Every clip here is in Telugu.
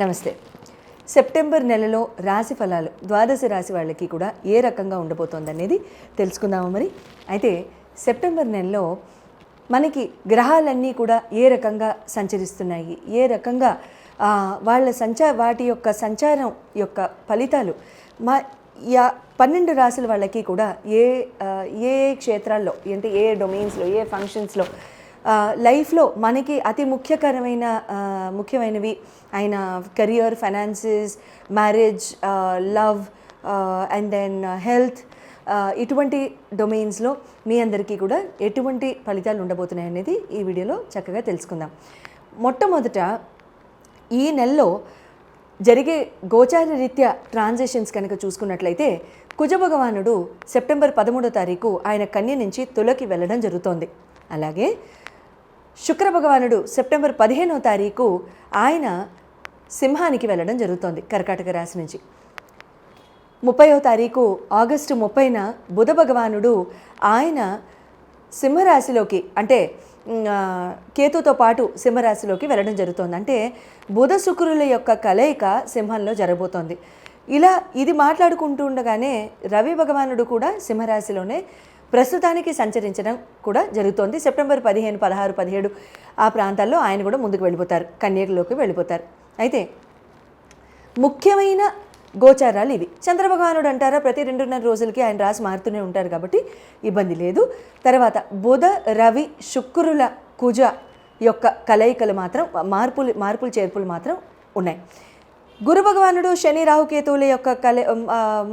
నమస్తే. సెప్టెంబర్ నెలలో రాశి ఫలాలు ద్వాదశ రాశి వాళ్ళకి కూడా ఏ రకంగా ఉండబోతోంది అనేది తెలుసుకుందాము మరి. అయితే సెప్టెంబర్ నెలలో మనకి గ్రహాలన్నీ కూడా ఏ రకంగా సంచరిస్తున్నాయి? ఏ రకంగా వాళ్ళ సంచా వాటి యొక్క సంచారం యొక్క ఫలితాలు మా యా పన్నెండు రాసుల వాళ్ళకి కూడా ఏ ఏ క్షేత్రాల్లో అంటే ఏ డొమైన్స్లో ఏ ఫంక్షన్స్లో లైఫ్లో మనకి అతి ముఖ్యకరమైన ముఖ్యమైనవి ఆయన career finances marriage love and then health ఇటువంటి డొమైన్స్లో మీ అందరికీ కూడా ఎటువంటి ఫలితాలు ఉండబోతున్నాయి అనేది ఈ వీడియోలో చక్కగా తెలుసుకుందాం. మొట్టమొదట ఈ నెలలో జరిగే గోచార రీత్యా ట్రాన్సాక్షన్స్ కనుక చూసుకున్నట్లయితే కుజ భగవానుడు సెప్టెంబర్ పదమూడో తారీఖు ఆయన కన్య నుంచి తులకి వెళ్ళడం జరుగుతోంది. అలాగే శుక్ర భగవానుడు సెప్టెంబర్ పదిహేనో తారీఖు ఆయన సింహానికి వెళ్ళడం జరుగుతోంది కర్కాటక రాశి నుంచి. ముప్పయో తారీఖు ఆగస్టు ముప్పైన బుధ భగవానుడు ఆయన సింహరాశిలోకి అంటే కేతుతో పాటు సింహరాశిలోకి వెళ్ళడం జరుగుతోంది. అంటే బుధ శుక్రుల యొక్క కలయిక సింహంలో జరగబోతోంది. ఇలా ఇది మాట్లాడుకుంటూ ఉండగానే రవి భగవానుడు కూడా సింహరాశిలోనే ప్రస్తుతానికి సంచరించడం కూడా జరుగుతోంది. సెప్టెంబర్ పదిహేను పదహారు పదిహేడు ఆ ప్రాంతాల్లో ఆయన కూడా ముందుకు వెళ్ళిపోతారు. కన్యకలోకి వెళ్ళిపోతారు. అయితే ముఖ్యమైన గోచారాలు ఇవి. చంద్రభగవానుడు అంటారా ప్రతి రెండున్నర రోజులకి ఆయన రాసి మారుతూనే ఉంటారు కాబట్టి ఇబ్బంది లేదు. తర్వాత బుధ రవి శుక్రుల కుజ యొక్క కలయికలు మాత్రం మార్పులు మార్పులు చేర్పులు మాత్రం ఉన్నాయి. గురు భగవానుడు శని రాహుకేతువుల యొక్క కల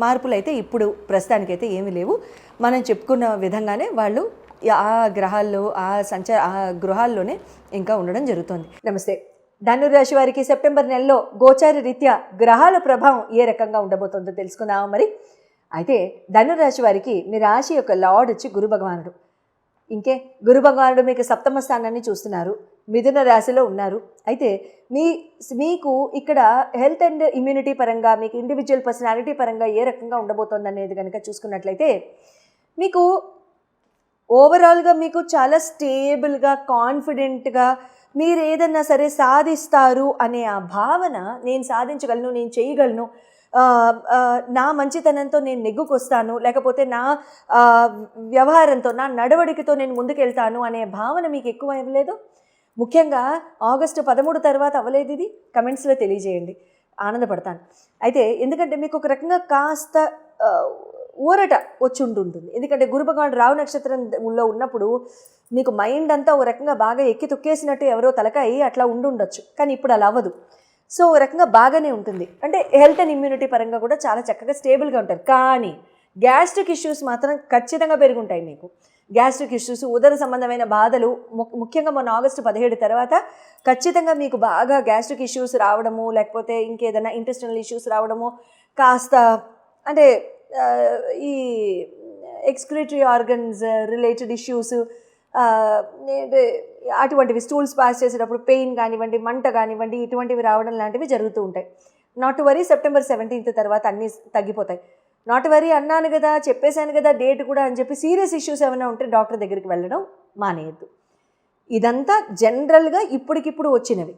మార్పులు అయితే ఇప్పుడు ప్రస్తుతానికైతే ఏమీ లేవు. మనం చెప్పుకున్న విధంగానే వాళ్ళు ఆ గ్రహాల్లో ఆ సంచార ఆ గృహాల్లోనే ఇంకా ఉండడం జరుగుతుంది. నమస్తే. ధనురాశి వారికి సెప్టెంబర్ నెలలో గోచార రీత్యా గ్రహాల ప్రభావం ఏ రకంగా ఉండబోతుందో తెలుసుకుందాం మరి? అయితే ధనురాశి వారికి మీ రాశి యొక్క లార్డ్ వచ్చి గురు భగవానుడు. ఇంకే గురు భగవానుడు మీకు సప్తమ స్థానాన్ని చూస్తున్నారు. మిథున రాశిలో ఉన్నారు. అయితే మీ మీకు ఇక్కడ హెల్త్ అండ్ ఇమ్యూనిటీ పరంగా మీకు ఇండివిజువల్ పర్సనాలిటీ పరంగా ఏ రకంగా ఉండబోతోంది అనేది కనుక చూసుకున్నట్లయితే మీకు ఓవరాల్గా మీకు చాలా స్టేబుల్గా కాన్ఫిడెంట్గా మీరు ఏదన్నా సరే సాధిస్తారు అనే ఆ భావన నేను సాధించగలను నేను చేయగలను నా మంచితనంతో నేను నెగ్గుకొస్తాను లేకపోతే నా వ్యవహారంతో నా నడవడికతో నేను ముందుకెళ్తాను అనే భావన మీకు ఎక్కువ ఇవ్వలేదు? ముఖ్యంగా ఆగస్టు పదమూడు తర్వాత అవ్వలేదు ఇది? కమెంట్స్లో తెలియజేయండి. ఆనందపడతాను. అయితే ఎందుకంటే మీకు ఒక రకంగా కాస్త ఊరట వచ్చి ఉంటుంటుంది ఎందుకంటే గురు భగవాన్ రావు నక్షత్రంలో ఉన్నప్పుడు మీకు మైండ్ అంతా ఒక రకంగా బాగా ఎక్కి తొక్కేసినట్టు ఎవరో తలకాయి అట్లా ఉండుండొచ్చు. కానీ ఇప్పుడు అలా అవ్వదు. సో ఒక రకంగా బాగానే ఉంటుంది. అంటే హెల్త్ అండ్ ఇమ్యూనిటీ పరంగా కూడా చాలా చక్కగా స్టేబుల్గా ఉంటారు. కానీ గ్యాస్ట్రిక్ ఇష్యూస్ మాత్రం ఖచ్చితంగా పెరుగుంటాయి మీకు. గ్యాస్ట్రిక్ ఇష్యూస్ ఉదర సంబంధమైన బాధలు ము- ముఖ్యంగా మొన్న ఆగస్టు పదిహేడు తర్వాత ఖచ్చితంగా మీకు బాగా గ్యాస్ట్రిక్ ఇష్యూస్ రావడము లేకపోతే ఇంకేదైనా ఇంటెస్టినల్ ఇష్యూస్ రావడము కాస్త అంటే ఈ ఎక్స్క్రిటరీ ఆర్గన్స్ రిలేటెడ్ ఇష్యూస్ అటువంటివి స్టూల్స్ పాస్ చేసేటప్పుడు పెయిన్ కానివ్వండి మంట కానివ్వండి ఇటువంటివి రావడం లాంటివి జరుగుతూ ఉంటాయి. నాట్ వరీ సెప్టెంబర్ సెవెంటీన్త్ తర్వాత అన్నీ తగ్గిపోతాయి. నాట్ వరీ అన్నాను కదా చెప్పేశాను కదా డేట్ కూడా అని చెప్పి సీరియస్ ఇష్యూస్ ఏమైనా ఉంటే డాక్టర్ దగ్గరికి వెళ్ళడం మానేయద్దు. ఇదంతా జనరల్గా ఇప్పటికిప్పుడు వచ్చినవి.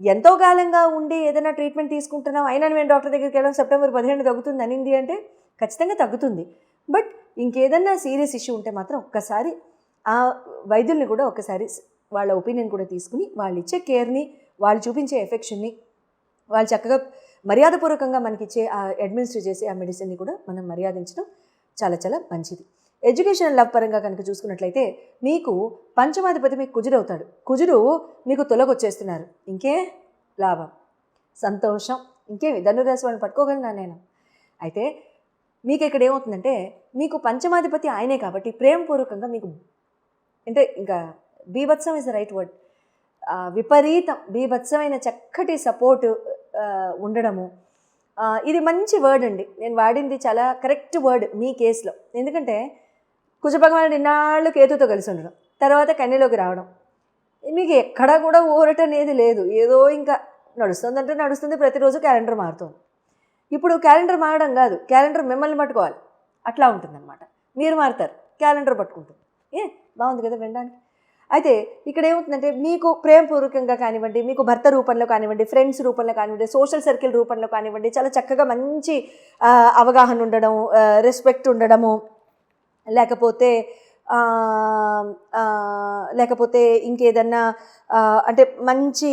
ఎంతో కాలంగా ఉండి ఏదైనా ట్రీట్మెంట్ తీసుకుంటున్నాం అయినా మేము డాక్టర్ దగ్గరికి వెళ్ళడం సెప్టెంబర్ పదిహేను తగ్గుతుంది అనింది అంటే ఖచ్చితంగా తగ్గుతుంది. బట్ ఇంకేదన్నా సీరియస్ ఇష్యూ ఉంటే మాత్రం ఒక్కసారి ఆ వైద్యుల్ని కూడా ఒకసారి వాళ్ళ ఒపీనియన్ కూడా తీసుకుని వాళ్ళు ఇచ్చే కేర్ని వాళ్ళు చూపించే ఎఫెక్షన్ని వాళ్ళు చక్కగా మర్యాదపూర్వకంగా మనకిచ్చే ఆ అడ్మినిస్టర్ చేసే ఆ మెడిసిన్ని కూడా మనం మర్యాదించడం చాలా చాలా మంచిది. ఎడ్యుకేషన్ లవ్ పరంగా కనుక చూసుకున్నట్లయితే మీకు పంచమాధిపతి మీకు కుజుడవుతాడు కుజుడు మీకు తొలగొచ్చేస్తున్నారు. ఇంకే లాభం. సంతోషం. ఇంకేమి? ధనురాశి వాళ్ళని పట్టుకోగలనా నేను? అయితే మీకు ఇక్కడ ఏమవుతుందంటే మీకు పంచమాధిపతి ఆయనే కాబట్టి ప్రేమపూర్వకంగా మీకు అంటే ఇంకా బీభత్సం ఇస్ ద రైట్ వర్డ్ విపరీతం బీభత్సమైన చక్కటి సపోర్ట్ ఉండడము. ఇది మంచి వర్డ్ అండి. నేను వాడింది చాలా కరెక్ట్ వర్డ్ మీ కేసులో ఎందుకంటే కుజభగవానుడు ఇన్నాళ్ళు కేతుతో కలిసి ఉండడం తర్వాత కన్యలోకి రావడం. మీకు ఎక్కడా కూడా ఊరట అనేది లేదు. ఏదో ఇంకా నడుస్తుందంటే నడుస్తుంది ప్రతిరోజు క్యాలెండర్ మారుతుంది. ఇప్పుడు క్యాలెండర్ మారడం కాదు క్యాలెండర్ మిమ్మల్ని పట్టుకోవాలి. అట్లా ఉంటుందన్నమాట. మీరు మారుతారు క్యాలెండర్ పట్టుకుంటుంది. ఏ బాగుంది కదా వినడానికి. అయితే ఇక్కడ ఏమవుతుందంటే మీకు ప్రేమపూర్వకంగా కానివ్వండి మీకు భర్త రూపంలో కానివ్వండి ఫ్రెండ్స్ రూపంలో కానివ్వండి సోషల్ సర్కిల్ రూపంలో కానివ్వండి చాలా చక్కగా మంచి అవగాహన ఉండడం రెస్పెక్ట్ ఉండడము లేకపోతే లేకపోతే ఇంకేదన్నా అంటే మంచి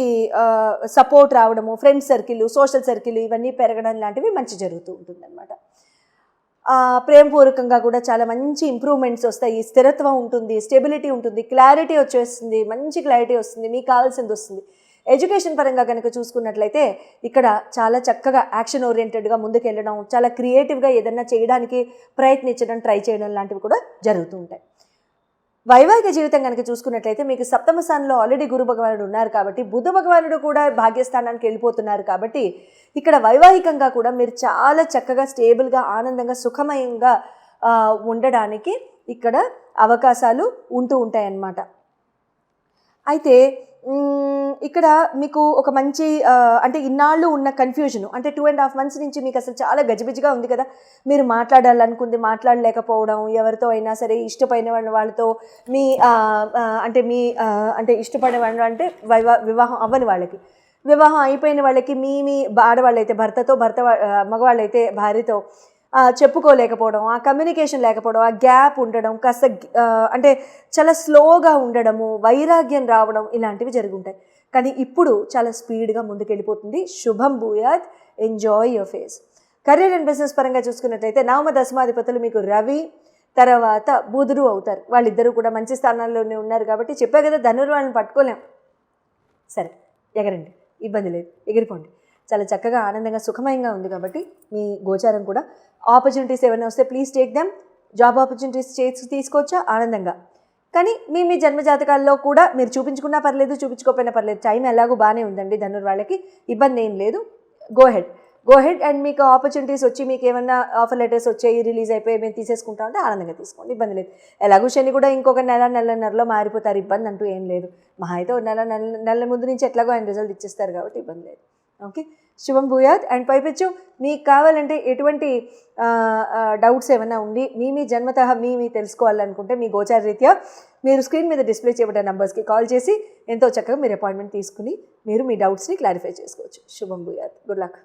సపోర్ట్ రావడము ఫ్రెండ్స్ సర్కిల్ సోషల్ సర్కిల్ ఇవన్నీ పెరగడం లాంటివి మంచి జరుగుతూ ఉంటుందన్నమాట. ప్రేమపూర్వకంగా కూడా చాలా మంచి ఇంప్రూవ్మెంట్స్ వస్తాయి. స్థిరత్వం ఉంటుంది స్టెబిలిటీ ఉంటుంది క్లారిటీ వచ్చేస్తుంది మంచి క్లారిటీ వస్తుంది మీకు కావాల్సింది వస్తుంది. ఎడ్యుకేషన్ పరంగా కనుక చూసుకున్నట్లయితే ఇక్కడ చాలా చక్కగా యాక్షన్ ఓరియంటెడ్గా ముందుకెళ్ళడం చాలా క్రియేటివ్గా ఏదన్నా చేయడానికి ప్రయత్నించడం ట్రై చేయడం లాంటివి కూడా జరుగుతూ ఉంటాయి. వైవాహిక జీవితం కనుక చూసుకున్నట్లయితే మీకు సప్తమ స్థానంలో ఆల్రెడీ గురు భగవానుడు ఉన్నారు కాబట్టి బుద్ధ భగవానుడు కూడా భాగ్యస్థానానికి వెళ్ళిపోతున్నారు కాబట్టి ఇక్కడ వైవాహికంగా కూడా మీరు చాలా చక్కగా స్టేబుల్గా ఆనందంగా సుఖమయంగా ఉండడానికి ఇక్కడ అవకాశాలు ఉంటూ ఉంటాయన్నమాట. అయితే ఇక్కడ మీకు ఒక మంచి అంటే ఇన్నాళ్ళు ఉన్న కన్ఫ్యూజన్ అంటే టూ అండ్ హాఫ్ మంత్స్ నుంచి మీకు అసలు చాలా గజిబిజిగా ఉంది కదా. మీరు మాట్లాడాలనుకుంది మాట్లాడలేకపోవడం ఎవరితో అయినా సరే ఇష్టపడిన వాళ్ళతో మీ అంటే మీ అంటే ఇష్టపడిన వాళ్ళు అంటే వివా వివాహం అవ్వని వాళ్ళకి. వివాహం అయిపోయిన వాళ్ళకి మీ మీ ఆడవాళ్ళైతే భర్తతో భర్త మగవాళ్ళైతే భార్యతో చెప్పుకోలేకపోవడం ఆ కమ్యూనికేషన్ లేకపోవడం ఆ గ్యాప్ ఉండడం కాస్త అంటే చాలా స్లోగా ఉండడము వైరాగ్యం రావడం ఇలాంటివి జరుగుంటాయి. కానీ ఇప్పుడు చాలా స్పీడ్గా ముందుకెళ్ళిపోతుంది. శుభం భూయాత్ enjoy your phase career and business పరంగా చూసుకున్నట్లయితే నవమ దశమాధిపతులు మీకు రవి తర్వాత బుధుడు అవుతారు. వాళ్ళిద్దరూ కూడా మంచి స్థానాల్లోనే ఉన్నారు కాబట్టి చెప్పే కదా ధనుర్వాళ్ళని పట్టుకోలేం. సరే ఎగరండి. ఇబ్బంది లేదు. ఎగిరిపోండి. చాలా చక్కగా ఆనందంగా సుఖమయంగా ఉంది కాబట్టి మీ గోచారం కూడా. ఆపర్చునిటీస్ ఏమైనా వస్తే please take them job opportunities చేసి తీసుకోవచ్చా? ఆనందంగా. కానీ మీ మీ జన్మ జాతకాల్లో కూడా మీరు చూపించుకున్నా పర్లేదు చూపించుకోకపోయినా పర్లేదు. టైం ఎలాగో బాగానే ఉందండి ధనుర్ వాళ్ళకి. ఇబ్బంది ఏం లేదు. Go ahead go ahead and మీకు ఆపర్చునిటీస్ వచ్చి మీకు ఏమన్నా ఆఫర్ లెటర్స్ వచ్చాయి రిలీజ్ అయిపోయి మేము తీసేసుకుంటా ఉంటే ఆనందంగా తీసుకోండి ఇబ్బంది లేదు. ఎలాగో శని కూడా ఇంకొక నెల నెలన్నరలో మారిపోతారు ఇబ్బంది అంటూ ఏం లేదు. మహా అయితే నెల నెల నెల నెలల ముందు నుంచి ఎట్లాగో ఆయన రిజల్ట్ ఇచ్చేస్తారు కాబట్టి ఇబ్బంది లేదు. ఓకే? శుభం భూయాత్ అండ్ పైపెచ్చు మీకు కావాలంటే ఎటువంటి డౌట్స్ ఏమైనా ఉండి మీ మీ జన్మత మీ మీ తెలుసుకోవాలనుకుంటే మీ గోచార రీత్యా మీరు స్క్రీన్ మీద డిస్ప్లే చేయబడిన నెంబర్స్కి కాల్ చేసి ఎంతో చక్కగా మీరు అపాయింట్మెంట్ తీసుకుని మీరు మీ డౌట్స్ని క్లారిఫై చేసుకోవచ్చు. శుభం భూయాత్ గుడ్ లక్.